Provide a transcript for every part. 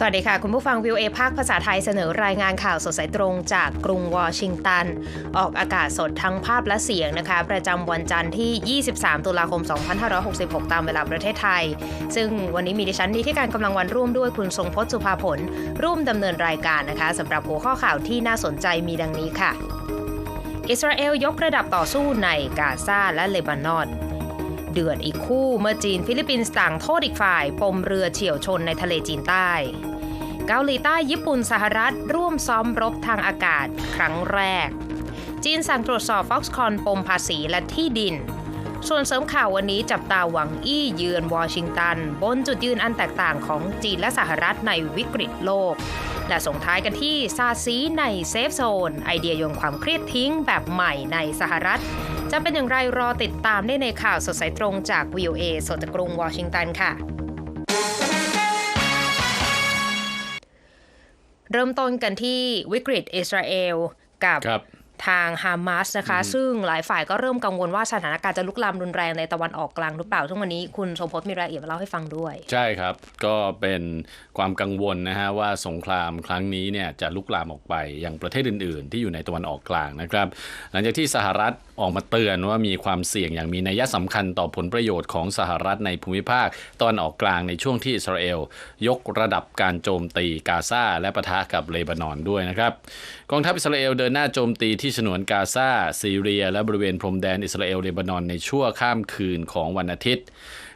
สวัสดีค่ะ คุณผู้ฟังวิวเอภาคภาษาไทยเสนอรายงานข่าวสดสายตรงจากกรุงวอชิงตัน ออกอากาศสดทั้งภาพและเสียงนะคะ ประจำวันจันทร์ที่ 23 ตุลาคม 2566 ตามเวลาประเทศไทย ซึ่งวันนี้มีดิฉันดีที่การกำลังวันร่วมด้วยคุณทรงพจน์สุภาผล ร่วมดำเนินรายการนะคะสำหรับหัวข้อข่าวที่น่าสนใจมีดังนี้ค่ะ อิสราเอลยกระดับต่อสู้ในกาซาและเลบานอนเดือดอีกคู่เมื่อจีนฟิลิปปินส์ต่างโทษอีกฝ่าย ปมเรือเฉี่ยวชนในทะเลจีนใต้ เกาหลีใต้ญี่ปุ่นสหรัฐ ร่วมซ้อมรบทางอากาศ ครั้งแรก จีนสั่งตรวจสอบ Foxconn ปมภาษีและที่ดิน ส่วนเสริมข่าววันนี้จับตาหวังอี้เยือนวอชิงตัน บนจุดยืนอันแตกต่างของจีนและสหรัฐในวิกฤตโลก และส่งท้ายกันที่ซาซีในเซฟโซน ไอเดียโยงความเครียดทิ้งแบบใหม่ในสหรัฐ จะเป็นอย่างไรรอติดตามได้ในข่าวสดสายตรงจาก VOA สดจากกรุงวอชิงตันค่ะ เริ่มต้นกันที่วิกฤตอิสราเอลกับครับทางฮามาสนะคะ ซึ่งหลายฝ่ายก็เริ่มกังวลว่าสถานการณ์จะลุกลามรุนแรงในตะวันออกกลางหรือเปล่าซึ่งวันนี้คุณสมพศมีรายละเอียดมาเล่าให้ฟังด้วย ใช่ครับ ก็เป็นความกังวลนะฮะว่าสงครามครั้งนี้เนี่ยจะลุกลามออกไปยังประเทศอื่น ๆ ที่อยู่ในตะวันออกกลางนะครับ หลังจากที่สหรัฐ ออกมาเตือนว่ามีความเสี่ยงอย่างมีนัยสำคัญต่อผลประโยชน์ของสหรัฐในภูมิภาคตะวันออกกลางในช่วงที่อิสราเอล ยกระดับการโจมตีกาซาและปะทะกับเลบานอนด้วยนะครับกองทัพอิสราเอลเดินหน้าโจมตีที่ฉนวนกาซาซีเรีย และบริเวณพรมแดนอิสราเอลเลบานอนในชั่วข้ามคืนของวันอาทิตย์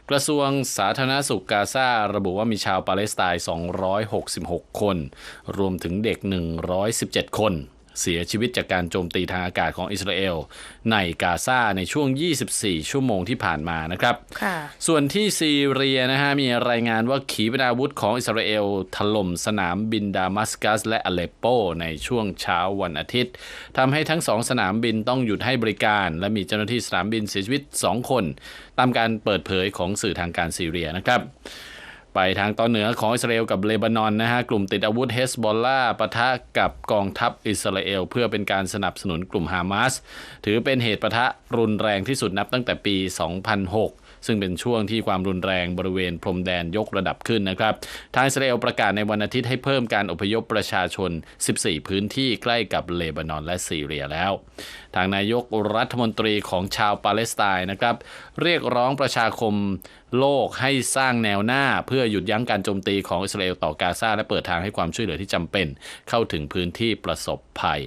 กระทรวงสาธารณสุขกาซาระบุว่ามีชาวปาเลสไตน์ 266 คน รวมถึงเด็ก 117 คน เสียชีวิตจากการโจมตีทางอากาศของอิสราเอล ในกาซาในช่วง 24 ชั่วโมงที่ผ่านมานะครับค่ะส่วนที่ซีเรียนะฮะมีรายงานว่าขีปนาวุธของอิสราเอลถล่มสนามบินดามัสกัส และอเลปโป ในช่วงเช้าวันอาทิตย์ทำให้ทั้งสองสนามบินต้องหยุดให้บริการ และมีเจ้าหน้าที่สนามบินเสียชีวิต 2 คน ตามการเปิดเผยของสื่อทางการซีเรียนะครับ ไปทางตอนเหนือของอิสราเอลกับเลบานอนนะฮะกลุ่มติดอาวุธเฮสบอลลาปะทะกับกองทัพอิสราเอล เพื่อเป็นการสนับสนุนกลุ่มฮามาส ถือเป็นเหตุปะทะรุนแรงที่สุดนับตั้งแต่ปี 2006 ซึ่งเป็นช่วงที่ความรุนแรงบริเวณพรมแดนยกระดับขึ้นนะครับทางอิสราเอลประกาศในวันอาทิตย์ให้เพิ่มการอพยพประชาชน 14 พื้นที่ใกล้กับเลบานอนและซีเรียแล้ว ทางนายกรัฐมนตรีของชาวปาเลสไตน์นะครับเรียกร้องประชาคมโลกให้สร้างแนวหน้าเพื่อหยุดยั้งการโจมตีของอิสราเอลต่อกาซาและเปิดทางให้ความช่วยเหลือที่จำเป็น เข้าถึงพื้นที่ประสบภัย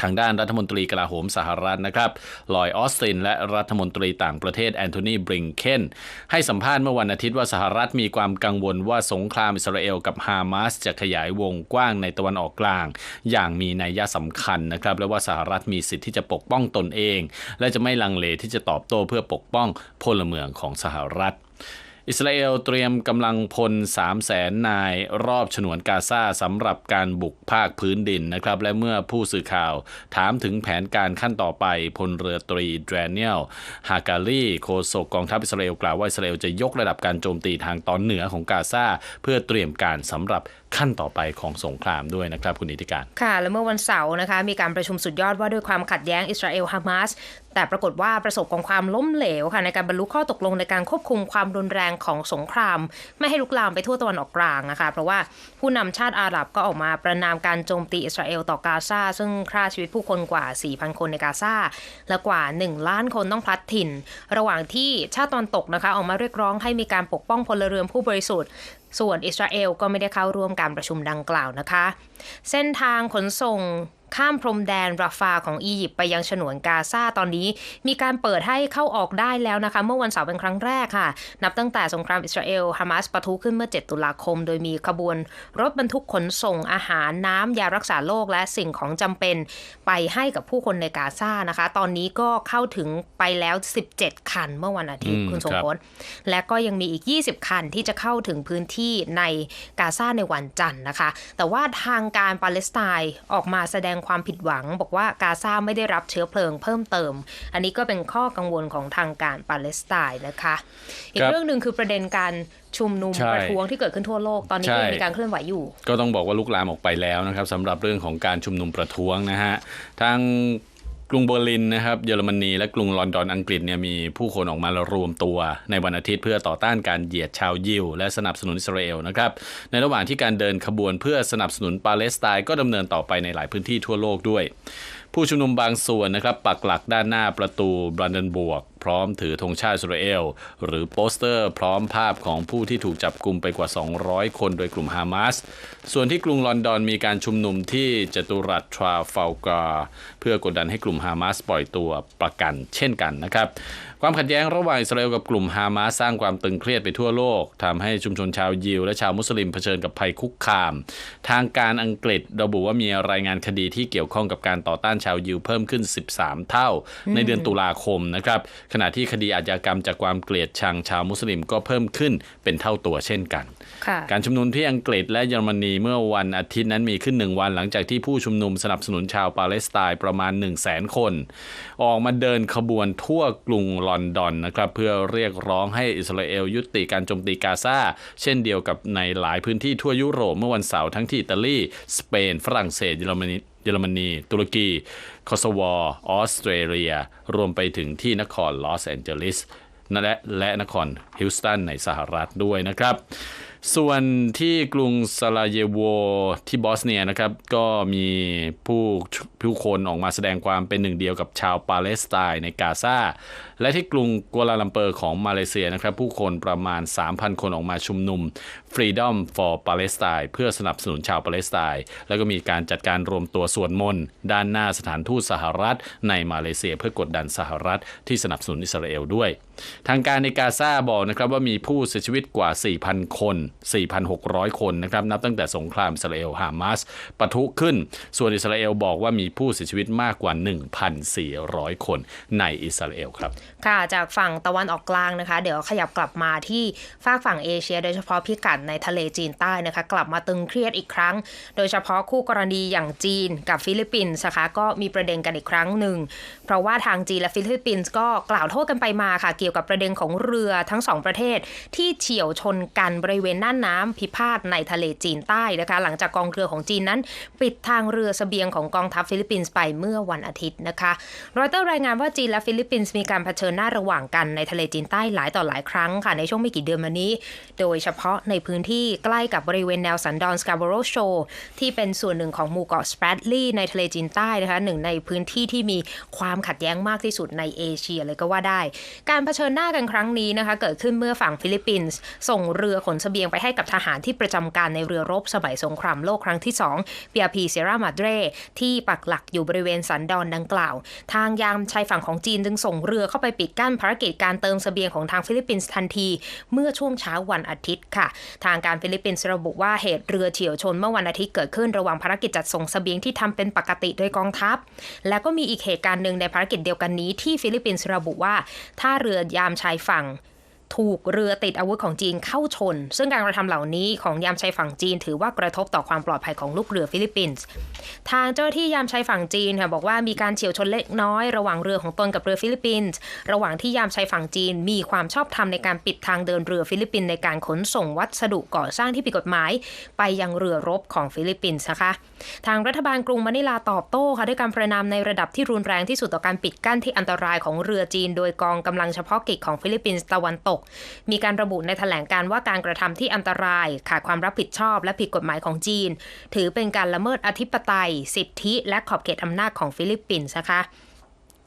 ทางด้านรัฐมนตรีกลาโหมสหรัฐนะครับลอยออสตินและรัฐมนตรีต่างประเทศแอนโทนีบริงเคนให้สัมภาษณ์เมื่อวันอาทิตย์ว่าสหรัฐมีความกังวลว่าสงครามอิสราเอลกับฮามาสจะขยายวงกว้างในตะวันออกกลาง อย่างมีนัยยะสำคัญนะครับและว่าสหรัฐมีสิทธิ์ที่จะปกป้องตนเอง และจะไม่ลังเลที่จะตอบโต้เพื่อปกป้องพลเมืองของสหรัฐ อิสราเอลเตรียมกำลังพล 3 0 0แสนนายรอบฉนวนกาซาสำหรับการบุกภาคพื้นดินนะครับ และเมื่อผู้สื่อข่าวถามถึงแผนการขั้นต่อไปพลเรือตรีแดเนียลฮากาลีโฆษกกองทัพอิสราเอลกล่าวว่าอิสราเอลจะยกระดับการโจมตีทางตอนเหนือของกาซาเพื่อเตรียมการสำหรับ ขั้นต่อไปของสงครามด้วยนะครับคุณนิติการ ค่ะ และเมื่อวันเสาร์นะคะ มีการประชุมสุดยอดว่าด้วยความขัดแย้งอิสราเอลฮามาสแต่ปรากฏว่าประสบกับความล้มเหลวค่ะในการบรรลุข้อตกลงในการควบคุมความรุนแรงของสงคราม ไม่ให้ลุกลามไปทั่วตะวันออกกลางนะคะเพราะว่าผู้นำชาติอาหรับก็ออกมาประนามการโจมตีอิสราเอลต่อกาซาซึ่งฆ่าชีวิตผู้คนกว่า 4,000 คนในกาซาและกว่า 1 ล้านคนต้องพลัดถิ่น ระหว่างที่ชาติตะวันตกนะคะออกมาเรียกร้องให้มีการปกป้องพลเรือนผู้บริสุทธิ์ ส่วนอิสราเอลก็ไม่ได้เข้าร่วมการประชุมดังกล่าวนะคะ เส้นทางขนส่ง ข้ามพรมแดนราฟาของอียิปต์ไปยังฉนวนกาซาตอนนี้ มีการเปิดให้เข้าออกได้แล้วนะคะ เมื่อวันเสาร์เป็นครั้งแรกค่ะ นับตั้งแต่สงครามอิสราเอลฮามาสปะทุขึ้นเมื่อ 7 ตุลาคม โดยมีขบวนรถบรรทุกขนส่งอาหารน้ำยารักษาโรคและสิ่งของจำเป็นไปให้กับผู้คนในกาซานะคะ ตอนนี้ก็เข้าถึงไปแล้ว 17 คันเมื่อวันอาทิตย์คุณสมคบพศและก็ยังมีอีก 20 คันที่จะเข้าถึงพื้นที่ในกาซาในวันจันทร์นะคะ แต่ว่าทางการปาเลสไตน์ออกมาแสดงความผิดหวัง บอกว่ากาซาไม่ได้รับเชื้อเพลิงเพิ่มเติม อันนี้ก็เป็นข้อกังวลของทางการปาเลสไตน์นะคะ อีกครับเรื่องหนึ่งคือประเด็นการชุมนุมใช่ประท้วงที่เกิดขึ้นทั่วโลกตอนนี้ใช่ก็ยังมีการเคลื่อนไหวอยู่ ก็ต้องบอกว่าลุกลามออกไปแล้วนะครับสำหรับเรื่องของการชุมนุมประท้วงนะฮะทาง กรุงเบอร์ลินนะครับเยอรมนีและกรุงลอนดอนอังกฤษเนี่ยมีผู้คนออกมารวมตัวในวันอาทิตย์เพื่อต่อต้านการเหยียดชาวยิว และสนับสนุนอิสราเอลนะครับในระหว่างที่การเดินขบวนเพื่อสนับสนุนปาเลสไตน์ก็ดำเนินต่อไปในหลายพื้นที่ทั่วโลกด้วย ผู้ชุมนุมบางส่วนนะครับปักหลักด้านหน้าประตูบรันเดนบวก พร้อมถือธงชาติอิสราเอล หรือโปสเตอร์พร้อมภาพของผู้ที่ถูกจับกลุ่มไปกว่า 200 คนโดยกลุ่มฮามาส ส่วนที่กรุงลอนดอนมีการชุมนุมที่จตุรัสทราฟัลกาเพื่อกดดันให้กลุ่มฮามาสปล่อยตัวประกันเช่นกันนะครับ ความขัดแย้งระหว่างอิสราเอลกับกลุ่มฮามาสสร้างความตึงเครียดไปทั่วโลกทำให้ชุมชนชาวยิวและชาวมุสลิมเผชิญกับภัยคุกคาม ทางการอังกฤษระบุว่ามีรายงานคดีที่เกี่ยวข้องกับการต่อต้านชาวยิวเพิ่มขึ้น 13 เท่า ในเดือนตุลาคมนะครับขณะที่คดีอาชญากรรมจากความเกลียดชังชาวมุสลิมก็เพิ่มขึ้นเป็นเท่าตัวเช่นกันค่ะการชุมนุมที่อังกฤษและเยอรมนีเมื่อวันอาทิตย์นั้นมีขึ้นหนึ่งวันหลังจากที่ผู้ชุมนุมสนับสนุนชาวปาเลสไตน์ประมาณ 1 0 0 0 0แสนคน ออกมาเดินขบวนทั่วกรุงลอนดอนนะครับเพื่อเรียกร้องให้อิสราเอลยุติการโจมตีกาซาเช่นเดียวกับในหลายพื้นที่ทั่วยุโรปเมื่อวันเสาร์ทั้งที่อิตาลีสเปน ฝรั่งเศสเยอรมนีเยอรมนี ตุรกี คอสโวออสเตรเลีย รวมไปถึงที่นครลอสแอนเจลิสและและนครฮิลสตันในสหรัฐด้วยนะครับ ส่วนที่กรุงซาลาเยโวที่บอสเนียนะครับ ก็มีผู้ผู้คนออกมาแสดงความเป็นหนึ่งเดียวกับชาวปาเลสไตน์ในกาซาและที่กรุงกัวลาลัมเปอร์ของมาเลเซียนะครับ ผู้คนประมาณ 3,000 คนออกมาชุมนุม Freedom for Palestine เพื่อสนับสนุนชาวปาเลสไตน์แล้วก็มีการจัดการรวมตัวส่วดมนด้านหน้าสถานทูตสหรัฐ ในมาเลเซีย เพื่อกดดันสหรัฐที่สนับสนุนอิสราเอลด้วย ทางการในกาซาบอกนะครับว่ามีผู้เสียชีวิตกว่า 4,000 คน 4,600 คนนะครับนับตั้งแต่สงครามอิสราเอลฮามาสปะทุขึ้น ส่วนอิสราเอลบอกว่ามีผู้เสียชีวิตมากกว่า 1,400 คนในอิสราเอลครับค่ะจากฝั่งตะวันออกกลางนะคะ เดี๋ยวขยับกลับมาที่ฝากฝั่งเอเชีย โดยเฉพาะพิกัดในทะเลจีนใต้นะคะ กลับมาตึงเครียดอีกครั้ง โดยเฉพาะคู่กรณีอย่างจีนกับฟิลิปปินส์นะคะก็มีประเด็นกันอีกครั้งหนึ่ง เพราะว่าทางจีนและฟิลิปปินส์ก็กล่าวโทษกันไปมาค่ะ เกี่ยวกับประเด็นของเรือทั้งสองประเทศ ที่เฉียวชนกันบริเวณน่านน้ำพิพาทในทะเลจีนใต้นะคะ หลังจากกองเรือของจีนนั้น ปิดทางเรือเสบียงของกองทัพฟิลิปปินส์ไปเมื่อวันอาทิตย์นะคะรอยเตอร์รายงานว่าจีนและฟิลิปปินส์มีการเผชิญหน้าระหว่างกันในทะเลจีนใต้หลายต่อหลายครั้งค่ะในช่วงไม่กี่เดือนมานี้ โดยเฉพาะในพื้นที่ใกล้กับบริเวณแนวสันดอนสกา b บโรโชที่เป็นส่วนหนึ่งของหมู่เกาะสเปรดลีย์ในทะเลจีนใต้นะคะหนึ่งในพื้นที่ที่มีความขัดแย้งมากที่สุดในเอเชียเลยก็ว่าได้ การเผชิญหน้ากันครั้งนี้นะคะ เกิดขึ้นเมื่อฝั่งฟิลิปปินส์ส่งเรือขนเสบียงไปให้กับทหารที่ประจำการในเรือรบสมัยสงครามโลกครั้งที่2 PRP Sierra Madre ที่ปักหลักอยู่บริเวณสันดอนดังกล่าว ทางยามชายฝั่งของจีนจึงส่งเรือเข้าไปปิดกั้นภารกิจการเติมเสบียงของทางฟิลิปปินส์ทันที เมื่อช่วงเช้าวันอาทิตย์ค่ะ ทางการฟิลิปปินส์ระบุว่าเหตุเรือเฉียวชนเมื่อวันอาทิตย์เกิดขึ้นระหว่างภารกิจจัดส่งเสบียงที่ทำเป็นปกติโดยกองทัพ แล้วก็มีอีกเหตุการณ์หนึ่งในภารกิจเดียวกันนี้ที่ฟิลิปปินส์ระบุว่าท่าเรือยามชายฝั่ง ถูกเรือติดอาวุธของจีนเข้าชน ซึ่งการกระทำเหล่านี้ของยามชายฝั่งจีน ถือว่ากระทบต่อความปลอดภัยของลูกเรือฟิลิปปินส์ ทางเจ้าที่ยามชายฝั่งจีนค่ะบอกว่ามีการเฉียวชนเล็กน้อยระหว่างเรือของตนกับเรือฟิลิปปินส์ ระหว่างที่ยามชายฝั่งจีน มีความชอบธรรมในการปิดทางเดินเรือฟิลิปปินส์ในการขนส่งวัสดุก่อสร้างที่ผิดกฎหมาย ไปยังเรือรบของฟิลิปปินส์นะคะ ทางรัฐบาลกรุงมะนิลาตอบโต้ค่ะด้วยการประนามในระดับที่รุนแรงที่สุดต่อการปิดกั้นที่อันตรายของเรือจีน โดยกองกำลังเฉพาะกิจของฟิลิปปินส์ตะวันตกมีการระบุในแถลงการว่าการกระทำที่อันตราย ขาดความรับผิดชอบและผิดกฎหมายของจีน ถือเป็นการละเมิดอธิปไตย สิทธิ และขอบเขตอำนาจของฟิลิปปินส์นะคะ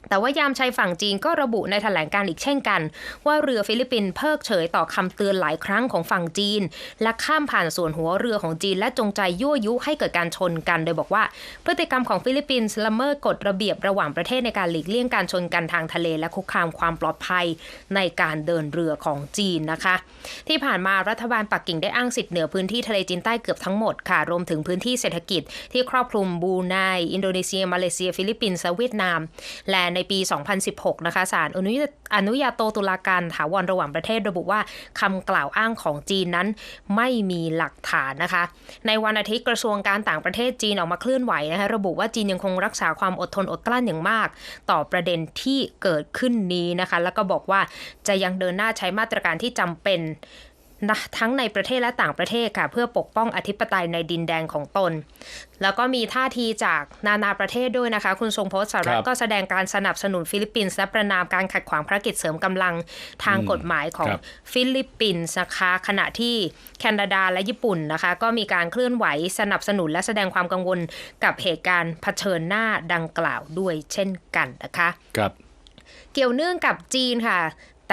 แต่ว่ายามชายฝั่งจีนก็ระบุในแถลงการอีกเช่นกัน ว่าเรือฟิลิปปินส์เพิกเฉยต่อคำเตือนหลายครั้งของฝั่งจีน และข้ามผ่านส่วนหัวเรือของจีนและจงใจยั่วยุให้เกิดการชนกัน โดยบอกว่าพฤติกรรมของฟิลิปปินส์ละเมิดกฎระเบียบระหว่างประเทศในการหลีกเลี่ยงการชนกันทางทะเล และคุกคามความปลอดภัยในการเดินเรือของจีนนะคะ ที่ผ่านมารัฐบาลปักกิ่งได้อ้างสิทธิ์เหนือพื้นที่ทะเลจีนใต้เกือบทั้งหมดค่ะรวมถึงพื้นที่เศรษฐกิจ ที่ครอบคลุมบูไนอินโดนีเซียมาเลเซีย ฟิลิปปินส์เวียดนามและในปี 2016 นะคะศาลอนุญาอนุญาโตตุลาการถาวรระหว่างประเทศระบุว่าคำกล่าวอ้างของจีนนั้นไม่มีหลักฐานนะคะ ในวันอาทิตย์กระทรวงการต่างประเทศจีนออกมาเคลื่อนไหวนะคะระบุว่าจีนยังคงรักษาความอดทนอดกลั้นอย่างมาก ต่อประเด็นที่เกิดขึ้นนี้นะคะ แล้วก็บอกว่าจะยังเดินหน้าใช้มาตรการที่จำเป็น นะทั้งในประเทศและต่างประเทศค่ะ เพื่อปกป้องอธิปไตยในดินแดนของตน แล้วก็มีท่าทีจากนานาประเทศด้วยนะคะ คุณทรงพจน์สหรัคฐรับก็แสดงการสนับสนุนฟิลิปปินส์และประนามการขัดขวางภารกิจเสริมกำลังทางกฎหมายของครับฟิลิปปินส์นะคะขณะที่แคนาดาและญี่ปุ่นนะคะ ก็มีการเคลื่อนไหวสนับสนุนและแสดงความกังวลกับเหตุการณ์เผชิญหน้าดังกล่าวด้วยเช่นกันนะคะ ครับเกี่ยวเนื่องกับจีนค่ะ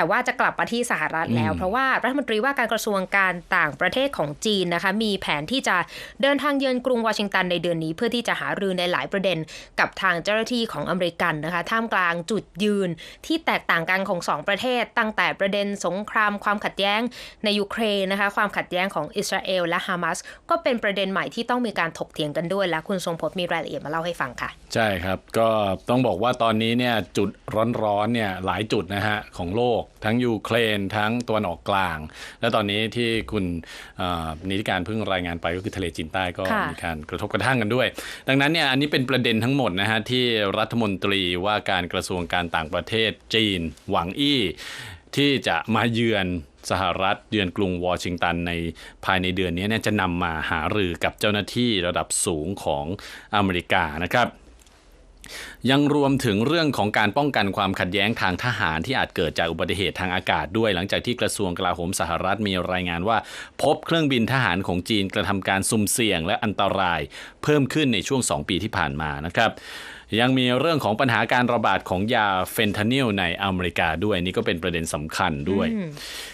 แต่ว่าจะกลับมาที่สหรัฐแล้วอืมเพราะว่ารัฐมนตรีว่าการกระทรวงการต่างประเทศของจีนนะคะ มีแผนที่จะเดินทางเยือนกรุงวอชิงตันในเดือนนี้ เพื่อที่จะหารือในหลายประเด็นกับทางเจ้าหน้าที่ของอเมริกันนะคะ ท่ามกลางจุดยืนที่แตกต่างกันของสองประเทศ ตั้งแต่ประเด็นสงครามความขัดแย้งในยูเครนนะคะ ความขัดแย้งของอิสราเอลและฮามาสก็เป็นประเด็นใหม่ที่ต้องมีการถกเถียงกันด้วยและคุณทรงพจน์มีรายละเอียดมาเล่าให้ฟังค่ะ ใช่ครับ ก็ต้องบอกว่าตอนนี้เนี่ยจุดร้อนๆเนี่ยหลายจุดนะฮะของโลกทั้งยูเครนทั้งตัวนออกกลาง และตอนนี้ที่คุณเอ่อนิติการเพิ่งรายงานไปก็คือทะเลจีนใต้ก็ค่ะมีการกระทบกระทั่งกันด้วย ดังนั้นเนี่ยอันนี้เป็นประเด็นทั้งหมดนะฮะที่รัฐมนตรีว่าการกระทรวงการต่างประเทศจีน หวังอี้ ที่จะมาเยือนสหรัฐเยือนกรุงวอชิงตันในภายในเดือนนี้เนี่ยจะนำมาหารือกับเจ้าหน้าที่ระดับสูงของอเมริกานะครับ ยังรวมถึงเรื่องของการป้องกันความขัดแย้งทางทหารที่อาจเกิดจากอุบัติเหตุทางอากาศด้วย หลังจากที่กระทรวงกลาโหมสหรัฐมีรายงานว่า พบเครื่องบินทหารของจีนกระทำการสุ่มเสี่ยงและอันตราย เพิ่มขึ้นในช่วง 2 ปีที่ผ่านมานะครับยังมีเรื่องของปัญหาการระบาดของยาเฟนทานิลในอเมริกาด้วยนี่ก็เป็นประเด็นสำคัญด้วย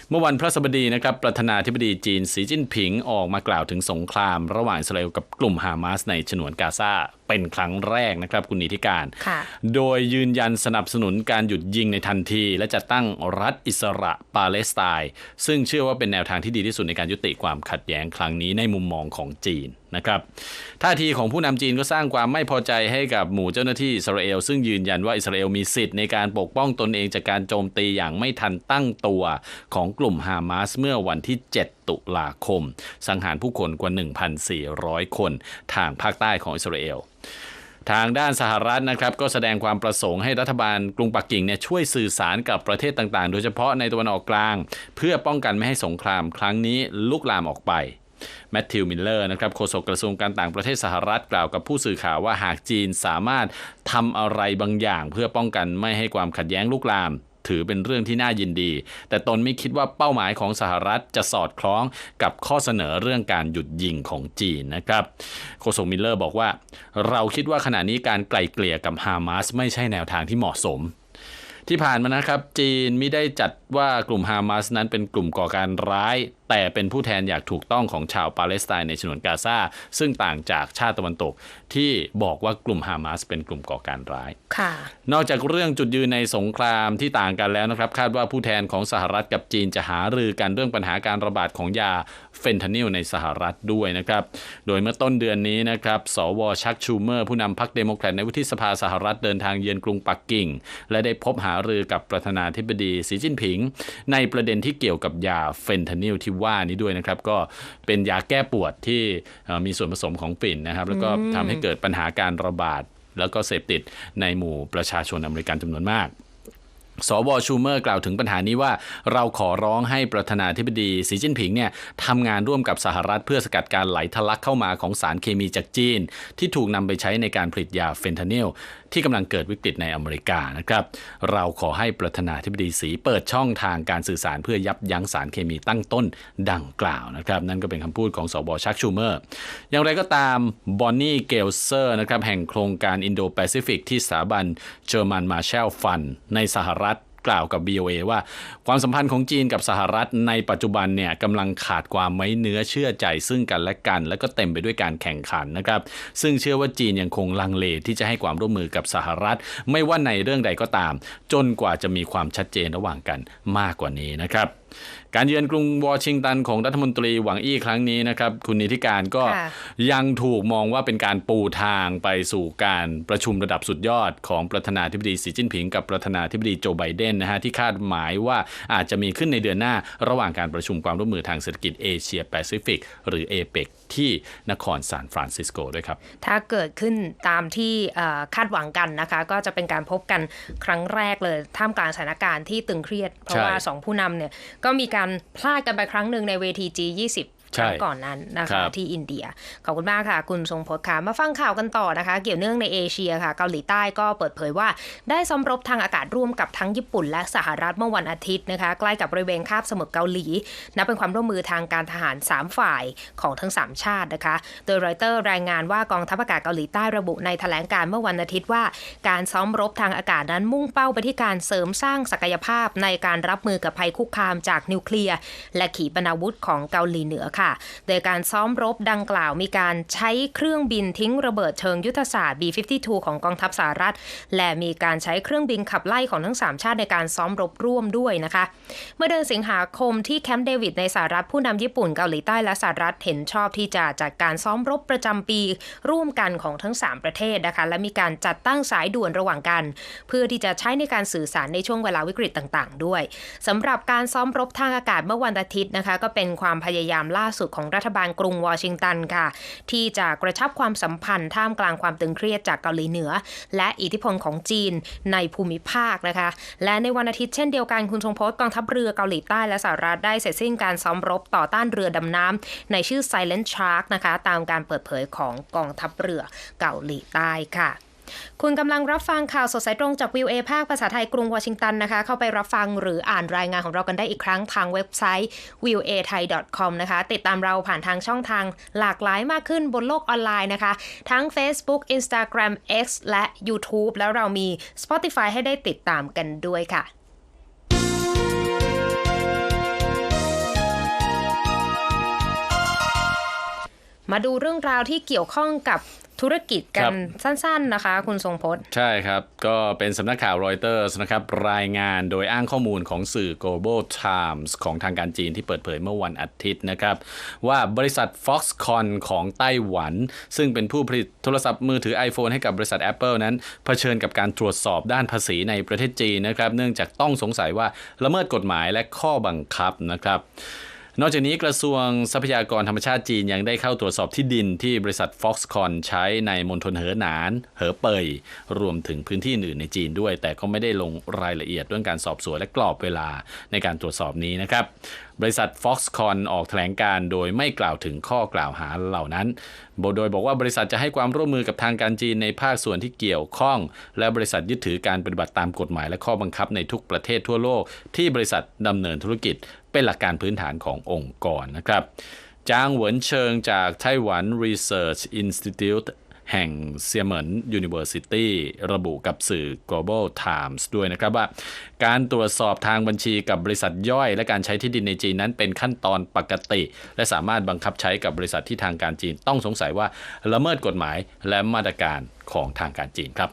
เมื่อวันพฤหัสบดีนะครับประธานาธิบดีจีนสีจิ้นผิงออกมากล่าวถึงสงคราม ระหว่างอิสราเอลกับกลุ่มฮามาสในฉนวนกาซา เป็นครั้งแรกนะครับคุณนิติการค่ะโดยยืนยันสนับสนุนการหยุดยิงในทันที และจะตั้งรัฐอิสระปาเลสไตน์ซึ่งเชื่อว่าเป็นแนวทางที่ดีที่สุดในการยุติความขัดแย้งครั้งนี้ในมุมมองของจีนนะครับท่าทีของผู้นำจีนก็สร้างความไม่พอใจให้กับหมู่เจ้าหน้าที่อิสราเอล ซึ่งยืนยันว่าอิสราเอลมีสิทธิ์ในการปกป้องตนเองจากการโจมตีอย่างไม่ทันตั้งตัวของกลุ่มฮามาสเมื่อวันที่ 7 ตุลาคม สังหารผู้คนกว่า 1,400 คน ทางภาคใต้ของอิสราเอลทางด้านสหรัฐนะครับก็แสดงความประสงค์ให้รัฐบาลกรุงปักกิ่งเนี่ยช่วยสื่อสารกับประเทศต่างๆ โดยเฉพาะในตะวันออกกลาง เพื่อป้องกันไม่ให้สงครามครั้งนี้ลุกลามออกไปแมทธิวมิลเลอร์นะครับโฆษกกระทรวงการต่างประเทศสหรัฐกล่าวกับผู้สื่อข่าวว่าหากจีนสามารถทำอะไรบางอย่าง เพื่อป้องกันไม่ให้ความขัดแย้งลุกลาม ถือเป็นเรื่องที่น่ายินดี แต่ตนไม่คิดว่าเป้าหมายของสหรัฐจะสอดคล้องกับข้อเสนอเรื่องการหยุดยิงของจีนนะครับโฆษกมิลเลอร์บอกว่า เราคิดว่าขณะนี้การไกล่เกลี่ยกับฮามาสไม่ใช่แนวทางที่เหมาะสม ที่ผ่านมานะครับ จีนไม่ได้จัดว่ากลุ่มฮามาสนั้นเป็นกลุ่มก่อการร้าย แต่เป็นผู้แทนอย่างถูกต้องของชาวปาเลสไตน์ในฉนวนกาซาซึ่งต่างจากชาติตะวันตก ที่บอกว่ากลุ่มฮามาสเป็นกลุ่มก่อการร้ายค่ะนอกจากเรื่องจุดยืนในสงครามที่ต่างกันแล้วนะครับ คาดว่าผู้แทนของสหรัฐกับจีนจะหารือกันเรื่องปัญหาการระบาดของยาเฟนทานิลในสหรัฐด้วยนะครับ โดยเมื่อต้นเดือนนี้นะครับ สวชักชูเมอร์ ผู้นำพรรคเดโมแครตในวุฒิสภาสหรัฐเดินทางเยือนกรุงปักกิ่ง และได้พบหารือกับประธานาธิบดีสีจิ้นผิง ในประเด็นที่เกี่ยวกับยาเฟนทานิลที่ว่านี้ด้วยนะครับ ก็เป็นยาแก้ปวดที่เอ่อมีส่วนผสมของฝิ่นนะครับ แล้วก็ทำให้เกิดปัญหาการระบาด แล้วก็เสพติดในหมู่ประชาชนอเมริกันจำนวนมากสวชูเมอร์กล่าวถึงปัญหานี้ว่า เราขอร้องให้ประธานาธิบดีสีจิ้นผิงเนี่ยทำงานร่วมกับสหรัฐเพื่อสกัดการไหลทะลักเข้ามาของสารเคมีจากจีน ที่ถูกนำไปใช้ในการผลิตยาเฟนทานิลที่กำลังเกิดวิกฤตในอเมริกานะครับ เราขอให้ประธานาธิบดีสีเปิดช่องทางการสื่อสารเพื่อยับยั้งสารเคมีตั้งต้นดังกล่าวนะครับ นั่นก็เป็นคำพูดของสวชักชูเมอร์ อย่างไรก็ตามบอนนี่เกลเซอร์นะครับแห่งโครงการอินโดแปซิฟิกที่สถาบันเจอร์มันมาแชลฟันในสหรัฐ กล่าวกับ BOA ว่าความสัมพันธ์ของจีนกับสหรัฐในปัจจุบันเนี่ยกำลังขาดความไว้เนื้อเชื่อใจซึ่งกันและกัน และก็เต็มไปด้วยการแข่งขันนะครับซึ่งเชื่อว่าจีนยังคงลังเลที่จะให้ความร่วมมือกับสหรัฐ ไม่ว่าในเรื่องใดก็ตาม จนกว่าจะมีความชัดเจนระหว่างกันมากกว่านี้นะครับการเยือนกรุงวอชิงตันของรัฐมนตรีหวังอี้ครั้งนี้นะครับ คุณนิติการก็ค่ะยังถูกมองว่าเป็นการปูทางไปสู่การประชุมระดับสุดยอดของประธานาธิบดีสีจิ้นผิง กับประธานาธิบดีโจไบเดนนะฮะที่คาดหมายว่าอาจจะมีขึ้นในเดือนหน้า ระหว่างการประชุมความร่วมมือทางเศรษฐกิจเอเชียแปซิฟิกหรือเอเปกที่นครซานฟรานซิสโกด้วยครับ ถ้าเกิดขึ้นตามที่เอ่อคาดหวังกันนะคะ ก็จะเป็นการพบกันครั้งแรกเลยท่ามกลางสถานการณ์ที่ตึงเครียด เพราะใช่ว่าสองผู้นำเนี่ยก็มีการพลาดกันไปครั้งหนึ่งในเวที G20 คใช่รั้งก่อนนั้นนะครัคะบที่อินเดีย ขอบคุณมากค่ะ คุณทรงพจน์ค่ะ มาฟังข่าวกันต่อนะคะ เกี่ยวเนื่องในเอเชียค่ะ เกาหลีใต้ก็เปิดเผยว่า ได้ซ้อมรบทางอากาศร่วมกับทั้งญี่ปุ่น และสหรัฐเมื่อวันอาทิตย์นะคะใกล้กับบริเวณคาบสมุทรเกาหลีนับเป็นความร่วมมือทางการทหาร 3 ฝ่ายของทั้ง 3 ชาตินะคะ โดยรอยเตอร์รายงานว่ากองทัพอากาศเกาหลีใต้ระบุในแถลงการเมื่อวันอาทิตย์ว่า การซ้อมรบทางอากาศนั้นมุ่งเป้าไปที่การเสริมสร้างศักยภาพในการรับมือกับภัยคุกคามจากนิวเคลียร์และขีปนาวุธของเกาหลีเหนือค่ะ โดยการซ้อมรบดังกล่าวมีการใช้เครื่องบินทิ้งระเบิดเชิงยุทธศาสตร์ B-52 ของกองทัพสหรัฐ และมีการใช้เครื่องบินขับไล่ของทั้ง 3 ชาติในการซ้อมรบร่วมด้วยนะคะ เมื่อเดือนสิงหาคมที่แคมป์เดวิดในสหรัฐผู้นำญี่ปุ่นเกาหลีใต้และสหรัฐเห็นชอบที่จะจัดการซ้อมรบประจำปีร่วมกันของทั้ง 3 ประเทศนะคะ และมีการจัดตั้งสายด่วนระหว่างกัน เพื่อที่จะใช้ในการสื่อสารในช่วงเวลาวิกฤตต่าง ๆ ด้วยสำหรับการซ้อมรบทางอากาศเมื่อวันอาทิตย์นะคะ ก็เป็นความพยายามล่าสุดของรัฐบาลกรุงวอชิงตันค่ะ ที่จะกระชับความสัมพันธ์ท่ามกลางความตึงเครียดจากเกาหลีเหนือ และอิทธิพลของจีนในภูมิภาคนะคะ และในวันอาทิตย์เช่นเดียวกันคุณทรงพจน์กองทัพเรือเกาหลีใต้และสหรัฐได้เสร็จสิ้นการซ้อมรบต่อต้านเรือดำน้ำในชื่อ Silent Shark นะคะ ตามการเปิดเผยของกองทัพเรือเกาหลีใต้ค่ะ คุณกำลังรับฟังข่าวสดสายตรงจากวิวเอภาคภาษาไทยกรุงวอชิงตันนะคะ เข้าไปรับฟังหรืออ่านรายงานของเรากันได้อีกครั้งทางเว็บไซต์ w i w a thai com นะคะ ติดตามเราผ่านทางช่องทางหลากหลายมากขึ้นบนโลกออนไลน์นะคะ ทั้ง Facebook Instagram X และ YouTube แล้วเรามี Spotify ให้ได้ติดตามกันด้วยค่ะมาดูเรื่องราวที่เกี่ยวข้องกับ ธุรกิจกัครันบสั้นๆนะคะ คุณทรงพจน์ ใช่ครับ ก็เป็นสำนักข่าวรอยเตอร์นะครับ รายงานโดยอ้างข้อมูลของสื่อ Global Times ของทางการจีนที่เปิดเผยเมื่อวันอาทิตย์นะครับ ว่าบริษัท Foxconn ของไต้หวัน ซึ่งเป็นผู้ผลิตโทรศัพท์มือถือ iPhone ให้กับบริษัท Apple นั้นเผชิญกับการตรวจสอบด้านภาษีในประเทศจีนนะครับ เนื่องจากต้องสงสัยว่าละเมิดกฎหมายและข้อบังคับนะครับ นอกจากนี้กระทรวงทรัพยากรธรรมชาติจีนยังได้เข้าตรวจสอบที่ดินที่บริษัท Foxconn ใช้ในมณฑลเหอหนาน เหอเปย รวมถึงพื้นที่อื่นในจีนด้วย แต่ก็ไม่ได้ลงรายละเอียดเรื่องการสอบสวนและกรอบเวลาในการตรวจสอบนี้นะครับบริษัท Foxconn ออกแถลงการโดยไม่กล่าวถึงข้อกล่าวหาเหล่านั้น โดยบอกว่าบริษัทจะให้ความร่วมมือกับทางการจีนในภาคส่วนที่เกี่ยวข้อง และบริษัทยึดถือการปฏิบัติตามกฎหมายและข้อบังคับในทุกประเทศทั่วโลก ที่บริษัทดำเนินธุรกิจเป็นหลักการพื้นฐานขององค์กรนะครับจางเหวินเชิงจากไต้หวัน Research Institute แห่งเซียเหมิน University ระบุกับสื่อ Global Times ด้วยนะครับว่า การตรวจสอบทางบัญชีกับบริษัทย่อย และการใช้ที่ดินในจีนนั้นเป็นขั้นตอนปกติ และสามารถบังคับใช้กับบริษัทที่ทางการจีนต้องสงสัยว่าละเมิดกฎหมายและมาตรการ ของทางการจีนครับ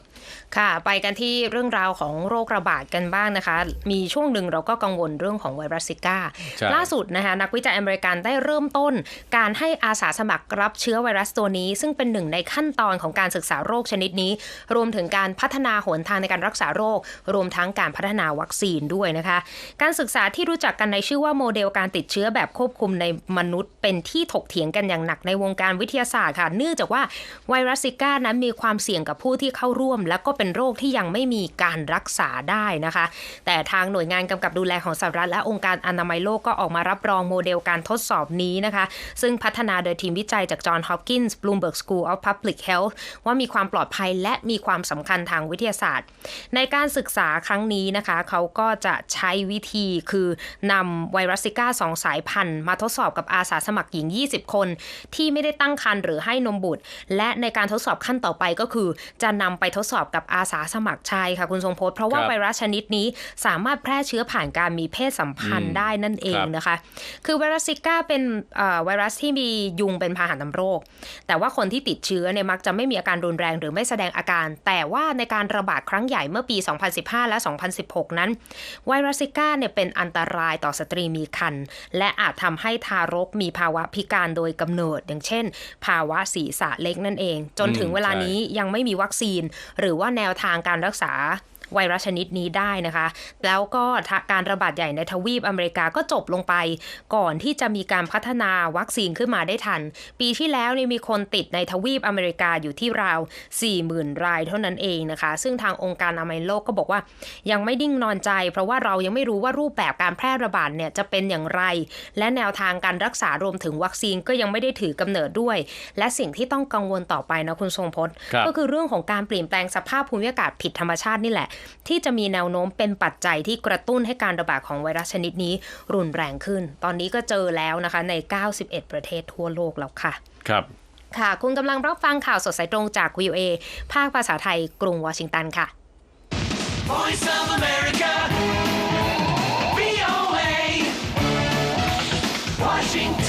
ค่ะ ไปกันที่เรื่องราวของโรคระบาดกันบ้างนะคะ มีช่วงหนึ่งเราก็กังวลเรื่องของไวรัสซิก้าใช่ล่าสุดนะคะนักวิจัยอเมริกันได้เริ่มต้น การให้อาสาสมัครรับเชื้อไวรัสตัวนี้ ซึ่งเป็นหนึ่งในขั้นตอนของการศึกษาโรคชนิดนี้ รวมถึงการพัฒนาหนทางในการรักษาโรค รวมทั้งการพัฒนาวัคซีนด้วยนะคะ การศึกษาที่รู้จักกันในชื่อว่าโมเดลการติดเชื้อแบบควบคุมในมนุษย์ เป็นที่ถกเถียงกันอย่างหนักในวงการวิทยาศาสตร์ค่ะ เนื่องจากว่าไวรัสซิก้านั้นมีความเสี่ยงกับผู้ที่เข้าร่วม และก็เป็นโรคที่ยังไม่มีการรักษาได้นะคะ แต่ทางหน่วยงานกำกับดูแลของสหรัฐและองค์การอนามัยโลกก็ออกมารับรองโมเดลการทดสอบนี้นะคะ ซึ่งพัฒนาโดยทีมวิจัยจาก John Hopkins Bloomberg School of Public Health ว่ามีความปลอดภัยและมีความสำคัญทางวิทยาศาสตร์ ในการศึกษาครั้งนี้นะคะเขาก็จะใช้วิธีคือนำไวรัสซิก้าสองสายพันธุ์มาทดสอบกับอาสาสมัครหญิง 20 คน ที่ไม่ได้ตั้งครรภ์หรือให้นมบุตร และในการทดสอบขั้นต่อไปก็คือจะนำไปทดสอบกับอาสาสมัครชายค่ะคุณทรงพจน์เพราะว่าครับไวรัสชนิดนี้สามารถแพร่เชื้อผ่านการมีเพศสัมพันอืธ์มได้นั่นเองครับนะคะ คือไวรัสซิก้าเป็นเอ่อไวรัสที่มียุงเป็นพาหะนำโรค แต่ว่าคนที่ติดเชื้อเนี่ยมักจะไม่มีอาการรุนแรงหรือไม่แสดงอาการ แต่ว่าในการระบาดครั้งใหญ่เมื่อปี 2015 และ 2016 นั้น ไวรัสซิก้าเนี่ยเป็นอันตรายต่อสตรีมีครรภ์และอาจทำให้ทารกมีภาวะพิการโดยกำเนิด อย่างเช่น ภาวะศีรษะเล็กนั่นเอง จนถึงอืมเวลาใช่นี้ยังไม่มีวัคซีน หรือว่าแนวทางการรักษา ไวรัสชนิดนี้ได้นะคะ แล้วก็การระบาดใหญ่ในทวีปอเมริกาก็จบลงไป ก่อนที่จะมีการพัฒนาวัคซีนขึ้นมาได้ทัน ปีที่แล้วเนี่ยมีคนติดในทวีปอเมริกาอยู่ที่ราว 40,000 รายเท่านั้นเองนะคะ ซึ่งทางองค์การอนามัยโลกก็บอกว่า ยังไม่ดิ้งนอนใจ เพราะว่าเรายังไม่รู้ว่ารูปแบบการแพร่ระบาดเนี่ยจะเป็นอย่างไร และแนวทางการรักษารวมถึงวัคซีนก็ยังไม่ได้ถือกำเนิดด้วย และสิ่งที่ต้องกังวลต่อไปนะคุณทรงพจน์ครับก็คือเรื่องของการเปลี่ยนแปลงสภาพภูมิอากาศผิดธรรมชาตินี่แหละที่จะมีแนวโน้มเป็นปัจจัยที่กระตุ้นให้การระบาดของไวรัสชนิดนี้รุนแรงขึ้น ตอนนี้ก็เจอแล้วนะคะใน 91 ประเทศทั่วโลกแล้วค่ะ ครับ ค่ะ คุณกำลังรับฟังข่าวสดสายตรงจาก VOA ภาคภาษาไทย กรุงวอชิงตันค่ะ Voice of America. VOA. Washington.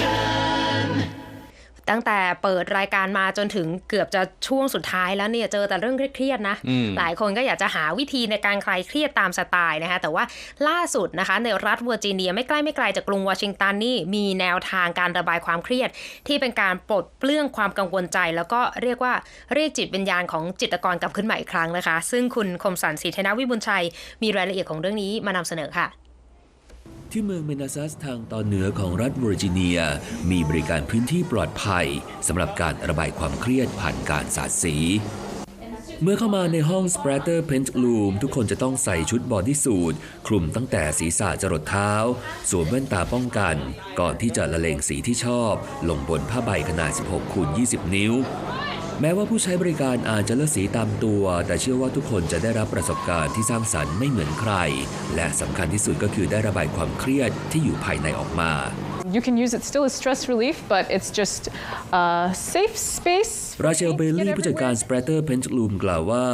ตั้งแต่เปิดรายการมาจนถึงเกือบจะช่วงสุดท้ายแล้วเนี่ยเจอแต่เรื่องเครียดๆนะอืมหลายคนก็อยากจะหาวิธีในการคลายเครียดตามสไตล์นะคะ แต่ว่าล่าสุดนะคะ ในรัฐเวอร์จิเนียไม่ใกล้ไม่ไกลจากกรุงวอชิงตันนี่มีแนวทางการระบายความเครียด ที่เป็นการปลดเปลื้องความกังวลใจ แล้วก็เรียกว่าเรียกจิตวิญญาณของจิตรกรกลับขึ้นมาอีกครั้งนะคะ ซึ่งคุณคมสันต์ศรีธนวิบุญชัย มีรายละเอียดของเรื่องนี้มานำเสนอค่ะ ที่เมืองเมนาซัสทางตอนเหนือของรัฐเวอร์จิเนีย มีบริการพื้นที่ปลอดภัยสำหรับการระบายความเครียดผ่านการสาดสี เมื่อเข้ามาในห้อง Splatter Paint Room ทุกคนจะต้องใส่ชุดบอดี้สูทคลุมตั้งแต่ศีรษะจรดเท้า สวมแว่นตาป้องกัน ก่อนที่จะละเลงสีที่ชอบ ลงบนผ้าใบขนาด 16คูณ20 นิ้ว แม้ว่าผู้ใช้บริการอาจจะเลือกสีตามตัว แต่เชื่อว่าทุกคนจะได้รับประสบการณ์ที่สร้างสรรค์ไม่เหมือนใคร และสำคัญที่สุดก็คือได้ระบายความเครียดที่อยู่ภายในออกมา You can use it still as stress relief, but it's just a safe space. ราเชลเบล Get ลี่ผู้จัดการ everywhere. Splatter Paint Room กล่าวว่า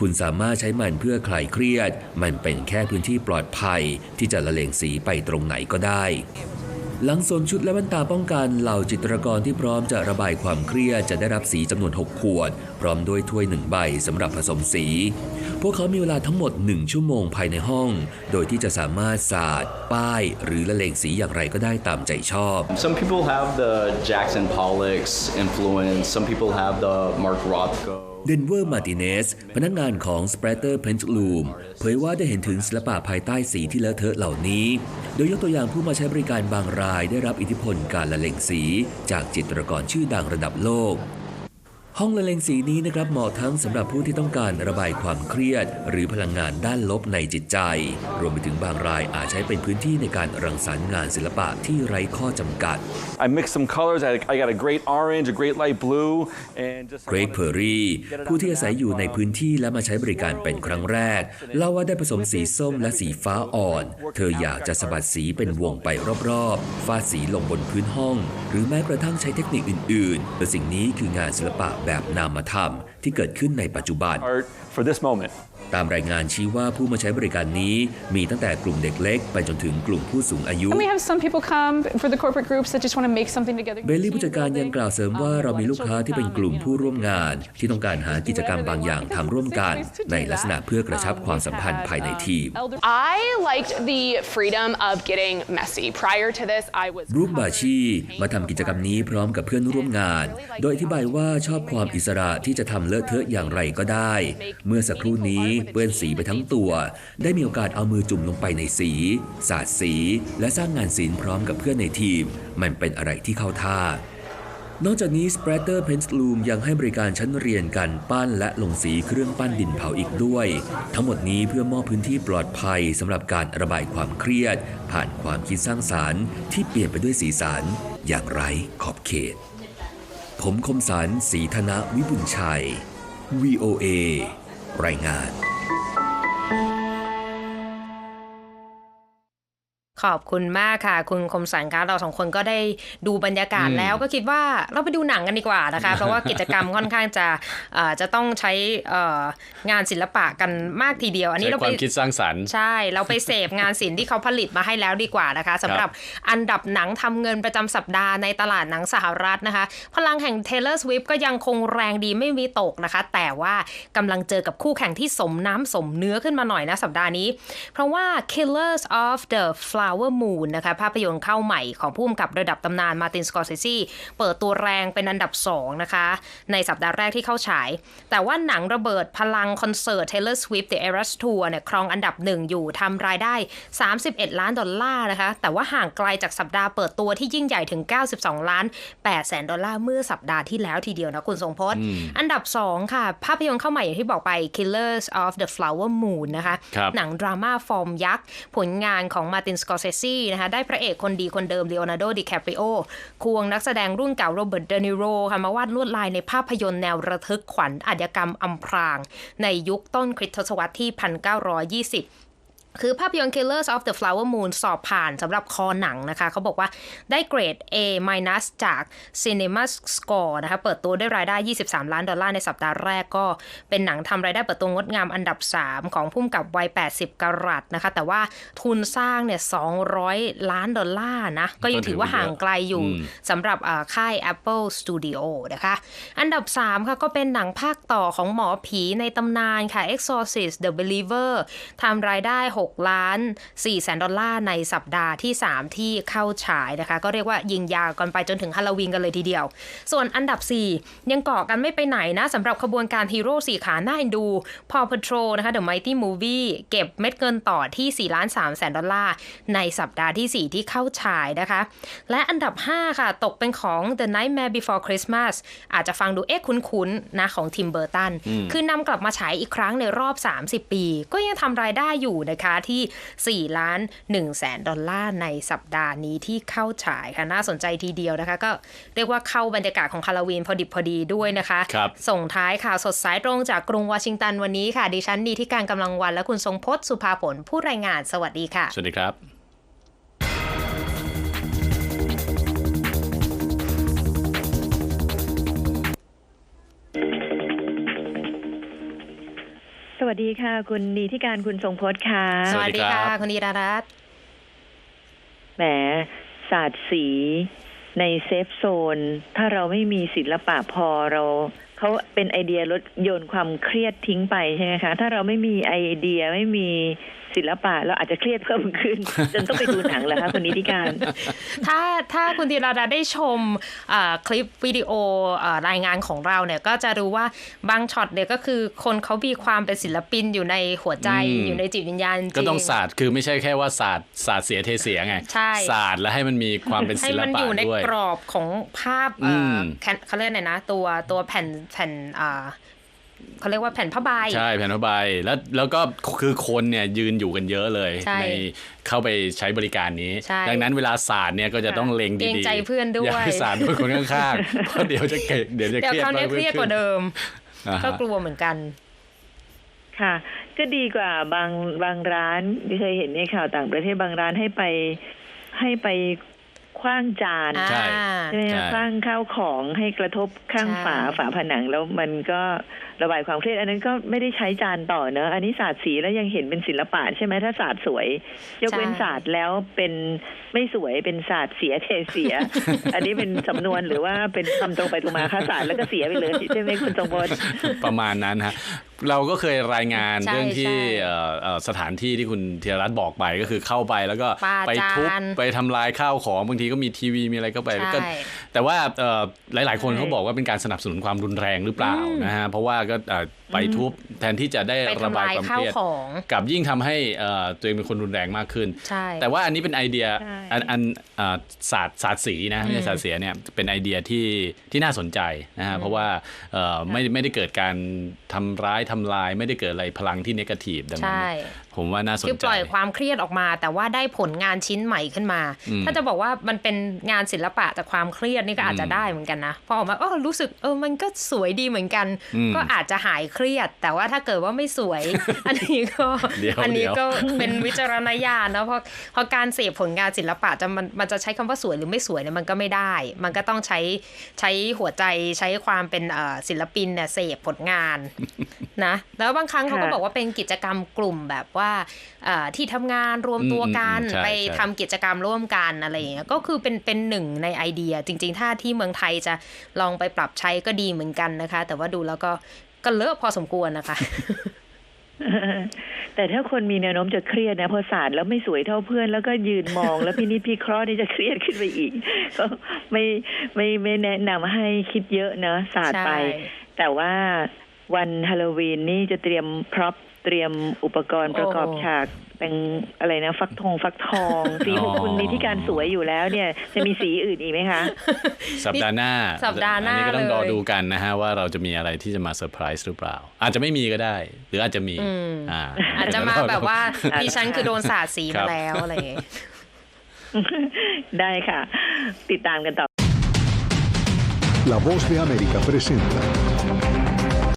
คุณสามารถใช้มันเพื่อคลายเครียด มันเป็นแค่พื้นที่ปลอดภัย ที่จะละเลงสีไปตรงไหนก็ได้ หลังสวมชุดและแว่นตาป้องกันเหล่าจิตรกรที่พร้อมจะระบายความเครียดจะได้รับสีจำนวน 6 ขวด พร้อมด้วยถ้วยหนึ่งใบสำหรับผสมสี พวกเขามีเวลาทั้งหมด 1 ชั่วโมงภายในห้อง โดยที่จะสามารถสาด ป้าย หรือละเลงสีอย่างไรก็ได้ตามใจชอบ Some people have the Jackson Pollock's influence. Some people have the Mark Rothko. เดนเวอร์มาติเนสพนักงานของ Splatter Paint Room เผยว่าได้เห็นถึงศิลปะภายใต้สีที่เลอะเทอะเหล่านี้ โดยยกตัวอย่างผู้มาใช้บริการบางรายได้รับอิทธิพลการละเลงสี จากจิตรกรชื่อดังระดับโลก ห้องละเลงสีนี้นะครับเหมาะทั้งสำหรับผู้ที่ต้องการระบายความเครียด หรือพลังงานด้านลบในจิตใจ รวมไปถึงบางรายอาจใช้เป็นพื้นที่ในการรังสรรค์งานศิลปะที่ไร้ข้อจำกัด I mixed some colors. I, I got a great orange, a great light blue, and just. เกรกเพอร์รีผู้ที่อาศัยอยู่ในพื้นที่และมาใช้บริการเป็นครั้งแรกเล่าว่าได้ผสมสีส้มและสีฟ้าอ่อน เธออยากจะสะบัดสีเป็นวงไปรอบๆฟาดสีลงบนพื้นห้อง หรือแม้กระทั่งใช้เทคนิคอื่นๆแต่สิ่งนี้คืองานศิลปะแบบนามธรรมที่เกิดขึ้นในปัจจุบัน Art for this moment. ตามรายงานชี้ว่าผู้มาใช้บริการนี้มีตั้งแต่กลุ่มเด็กเล็กไปจนถึงกลุ่มผู้สูงอายุ And we have some people come for the corporate groups that just want to make something together. เบลลี่ผู้จัดการยังกล่าวเสริมว่าเรามีลูกค้าที่เป็นกลุ่มผู้ร่วมงาน ที่ต้องการหากิจกรรมบางอย่างทำร่วมกัน ในลักษณะเพื่อกระชับความสัมพันธ์ภายในทีม I liked the freedom of getting messy. Prior to this, I was บรูคบาชีมาทำกิจกรรมนี้พร้อมกับเพื่อนร่วมงาน โดยอธิบายว่าชอบความอิสระที่จะทำเลอะเทอะอย่างไรก็ได้ เมื่อสักครู่นี้เปื้อนสีไปทั้งตัว ได้มีโอกาสเอามือจุ่มลงไปในสี สาดสี และสร้างงานศิลป์พร้อมกับเพื่อนในทีม มันเป็นอะไรที่เข้าท่านอกจากนี้ Splatter Paint Room ยังให้บริการชั้นเรียนการปั้นและลงสีเครื่องปั้นดินเผาอีกด้วย ทั้งหมดนี้เพื่อมอบพื้นที่ปลอดภัยสำหรับการระบายความเครียด ผ่านความคิดสร้างสารรค์ที่เปลี่ยนไปด้วยสีสันอย่างไร้ขอบเขต ผมคมสันสีธนวิบุญชัย VOA รายงาน ขอบคุณมากค่ะ คุณคมสันคะเราสองคนก็ได้ดูบรรยากาศแล้วก็คิดว่าเราไปดูหนังกันดีกว่านะคะ เพราะว่ากิจกรรมค่อนข้างจะเอ่อจะต้องใช้เอ่องานศิลปะกันมากทีเดียว อันนี้ใช้เราคไปวามคิดสร้างสรรค์ใช่ เราไปเสพงานศิลป์ที่เขาผลิตมาให้แล้วดีกว่านะคะสำหรับอันดับหนังทำเงินประจำสัปดาห์ในตลาดหนังสหรัฐนะคะ พลังแห่ง Taylor Swift ก็ยังคงแรงดีไม่มีตกนะคะ แต่ว่ากำลังเจอกับคู่แข่งที่สมน้ำสมเนื้อขึ้นมาหน่อยนะสัปดาห์นี้ เพราะว่า Killers of the Flower Flower Moon นะคะภาพยนตร์เข้าใหม่ของผู้กำกับระดับตำนานมาตินสกอร์เซซีเปิดตัวแรงเป็นอันดับ 2 นะคะ ในสัปดาห์แรกที่เข้าฉาย แต่ว่าหนังระเบิดพลังคอนเสิร์ต Taylor Swift The Eras Tour เนี่ยครองอันดับหนึ่งอยู่ทำรายได้ 31 ล้านดอลลาร์นะคะ แต่ว่าห่างไกลจากสัปดาห์เปิดตัวที่ยิ่งใหญ่ถึง 92 ล้าน8แสนดอลลาร์เมื่อสัปดาห์ที่แล้วทีเดียวนะคุณทรงพจน์ อันดับ 2 ค่ะ ภาพยนตร์เข้าใหม่อย่างที่บอกไป Killers of the Flower Moon นะคะครับหนังดราม่าฟอร์มยักษ์ผลงานของมาตินสกอร์เซซีนะคะได้พระเอกคนดีคนเดิมเลโอนาร์โดดิแคปริโอควงนักแสดงรุ่นเก่าโรเบิร์ตเดนิโรค่ะมาวาดลวดลายในภาพยนตร์แนวระทึกขวัญอาชญากรรมอำพราง ในยุคต้นคริสตศตวรรษที่ 1920 คือภาพยนตร์ Killers of the Flower Moon สอบผ่านสำหรับคอหนังนะคะ เขาบอกว่าได้เกรด A- จาก Cinema Score นะคะ เปิดตัวด้วยรายได้ 23 ล้านดอลลาร์ในสัปดาห์แรกก็เป็นหนังทำรายได้เปิดตัวงดงามอันดับ 3 ของพุ่มกับวัย 80 กรัตนะคะ แต่ว่าทุนสร้างเนี่ย 200 ล้านดอลลาร์นะ ก็ยังถือว่าห่างไกลอยู่อืมสำหรับอ่าค่าย Apple Studio นะคะ อันดับ 3 ค่ะ ก็เป็นหนังภาคต่อของหมอผีในตำนานค่ะ Exorcist The Believer ทำรายได้ 6ล้าน4แสนดอลลาร์ในสัปดาห์ที่ 3 ที่เข้าฉายนะคะ ก็เรียกว่ายิงยาวกันไปจนถึงฮาโลวีนกันเลยทีเดียว ส่วนอันดับ 4 ยังเกาะกันไม่ไปไหนนะสำหรับขบวนการฮีโร่สี่ขาหน้าเอ็นดู Paw Patrol นะคะ The Mighty Movie เก็บเม็ดเงินต่อที่ 4 ล้าน3แสนดอลลาร์ในสัปดาห์ที่ 4 ที่เข้าฉายนะคะ และอันดับ 5 ค่ะ ตกเป็นของ The Nightmare Before Christmas อาจจะฟังดูเอ๊ะคุ้นๆนะของทิมเบอร์ตันคือนำกลับมาฉายอีกครั้งในรอบ 30 ปี ก็ยังทำรายได้อยู่นะคะที่ 4 ล้าน1แสนดอลลาร์ในสัปดาห์นี้ที่เข้าฉายค่ะน่าสนใจทีเดียวนะคะ ก็เรียกว่าเข้าบรรยากาศของฮาโลวีนพอดิบพอดีด้วยนะคะครับส่งท้ายข่าวสดสายตรงจากกรุงวอชิงตันวันนี้ค่ะ ดิฉันดีที่การกำลังวันและคุณทรงพจน์สุภาผลผู้รายงานสวัสดีค่ะ สวัสดีครับ สวัสดีค่ะ คุณดีที่การคุณทรงพจน์ค่ะ สวัสดีสวัสดีครัค่ะบคุณธีรารัตน์แหมศาสตร์สีในเซฟโซน ถ้าเราไม่มีศิลปะพอเราเขาเป็นไอเดียลดโยนความเครียดทิ้งไปใช่ไหมคะ ถ้าเราไม่มีไอเดียไม่มีศิลปะเราอาจจะเครียดเพิ่มขึ้น จนต้องไปดูหนังแล้วคะคุณนิติการ ถ้าถ้าคุณธีรารัตน์ได้ชมอ่าคลิปวิดีโออ่ารายงานของเราเนี่ยก็จะรู้ว่าบางช็อตเนี่ยก็คือคนเขามีความเป็นศิลปินอยู่ในหัวใจอืมอยู่ในจิตวิญญาณจริงก็ต้องศาสตร์คือไม่ใช่แค่ว่าศาสตร์ศาสตร์เสียเทเสียไงใช่ศาสตร์แล้วให้มันมีความเป็นให้ศิลมันปะอยู่ในด้วยกรอบของภาพเอ่ออมแคนเขาเรียกอะไรนะ ตัวตัวแผ่นแผ่นอ่า เขาเรียกว่าแผ่นผ้าใบใช่แผ่นผ้าใบแล้วแล้วก็คือคนเนี่ยยืนอยู่กันเยอะเลยใช่เข้าไปใช้บริการนี้ใช่ดังนั้นเวลาศาสตร์เนี่ยก็จะต้องเล็งเกรงดีๆใจเพื่อนด้วยอย่าให้ศาสตร์ด้วยคนข้างๆเพราะเดี๋ยวจะเกเดี๋ยวจะเดี๋ยวเครียดคราวนี้เครียดกว่าเดิมอ่าก็ฮะกลัวเหมือนกัน ค่ะ ก็ดีกว่าบางบางร้านที่เคยเห็นในข่าวต่างประเทศบางร้านให้ไปให้ไปคว้างจานใช่ใช่ไหมใช่คะคว้างข้าวของให้กระทบข้างใช่ฝาฝาผนังแล้วมันก็ ระบายความเครียดอันนั้นก็ไม่ได้ใช้จานต่อเนอะอันนี้ศาสตร์สีแล้วยังเห็นเป็นศิลปะใช่ไหมถ้าศาสตร์สวยยกเว้นศาสตร์แล้วเป็นไม่สวยเป็นศาสตร์เสียเทเสีย อันนี้เป็นสำนวนหรือว่าเป็นคำตรงไปตรงมาค่ะศาสตร์แล้วก็เสียไปเลยใช่ไหมคุณทรงพลประมาณนั้นฮะเราก็เคยรายงานใช่เรื่องที่ใช่เอ่อเอ่อสถานที่ที่คุณธีรรัตน์บอกไปก็คือเข้าไปแล้วก็ปาไปทุบจานไปทำลายข้าวของบางทีก็มีทีวีมีอะไรก็ไปใช่ก็แต่ว่าเอ่อหลาย ๆ คนใช่เขาบอกว่าเป็นการสนับสนุนความรุนแรงหรือเปล่านะฮะเพราะว่าก็เอ่อ ไปทุบแทนที่จะได้ไประทำบายลายความข้าเควรียดของกับยิ่งทำให้เอ่อตัวเองเป็นคนรุนแรงมากขึ้นใช่แต่ว่าอันนี้เป็นไอเดียใช่อันอันอ่าศาสตร์ศาสตร์สีนะไม่ใช่ศาสตร์เสียเนี่ยเป็นไอเดียที่ที่น่าสนใจนะฮะเพราะว่าเอ่อไม่ไม่ได้เกิดการทำร้ายทำลาย ไม่ได้เกิดอะไรพลังที่นกาทีฟดังนั้นใช่ผมว่าน่าสนคือใจปล่อยความเครียดออกมา แต่ว่าได้ผลงานชิ้นใหม่ขึ้นมาอืมถ้าจะบอกว่ามันเป็นงานศิลปะจากความเครียดนี่ก็อาจจะอืมได้เหมือนกันนะพอออกมาเออรู้สึกเออมันก็สวยดีเหมือนกันอืมก็อาจจะหายเครียด แต่ว่าถ้าเกิดว่าไม่สวย อันนี้ก็เดี๋ยวอันี้เดี๋ยวก็เป็นวิจารณญาณนะเพราะเพราะการเสพผลงานศิลปะจะมันมันจะใช้คำว่าสวยหรือไม่สวยเนี่ยมันก็ไม่ได้ มันก็ต้องใช้ใช้หัวใจใช้ความเป็นเอ่อศิลปินเนี่ยเสพผลงานนะแล้วบางครั้งเขาก็ค่ะบอกว่าเป็นกิจกรรมกลุ่มแบบว่าเอ่อที่ทำงานรวมตัวกันอืมอืมใช่ไปใช่ทำกิจกรรมร่วมกันอะไรอย่างเงี้ยก็คือเป็นเป็นหนึ่งในไอเดีย จริง ๆ ถ้าที่เมืองไทยจะลองไปปรับใช้ก็ดีเหมือนกันนะคะ แต่ว่าดูแล้วก็ ก็เลอะพอสมควรนะคะ แต่ถ้าคนมีแนวโน้มจะเครียดนะพอสาดแล้วไม่สวยเท่าเพื่อน แล้วก็ยืนมอง แล้วพินิจพิเคราะห์นี่จะเครียดขึ้นไปอีก ก็ไม่ไม่ไม่แนะนำให้คิดเยอะนะสาดไปใช่แต่ว่าวันฮาโลวีนนี่จะเตรียมพร็อพ เตรียมอุปกรณ์ประกอบโอ้ฉากเป็นอะไรนะ ฟักทองฟักทอง สีของคุณมีที่การสวยอยู่แล้วเนี่ย จะมีสีอื่นอีกไหมคะ สัปดาห์หน้า สัปดาห์หน้าอันี้ก็ต้องรอเลยดูกันนะฮะ ว่าเราจะมีอะไรที่จะมาเซอร์ไพรส์หรือเปล่า อาจจะไม่มีก็ได้ หรืออาจจะมีอ่าอาจจะมาแบบว่าดิฉันคือโดนสาดสีครัมาบแล้วอะไรอย่างเงี้ยได้ค่ะ ติดตามกันต่อ La voz de América presenta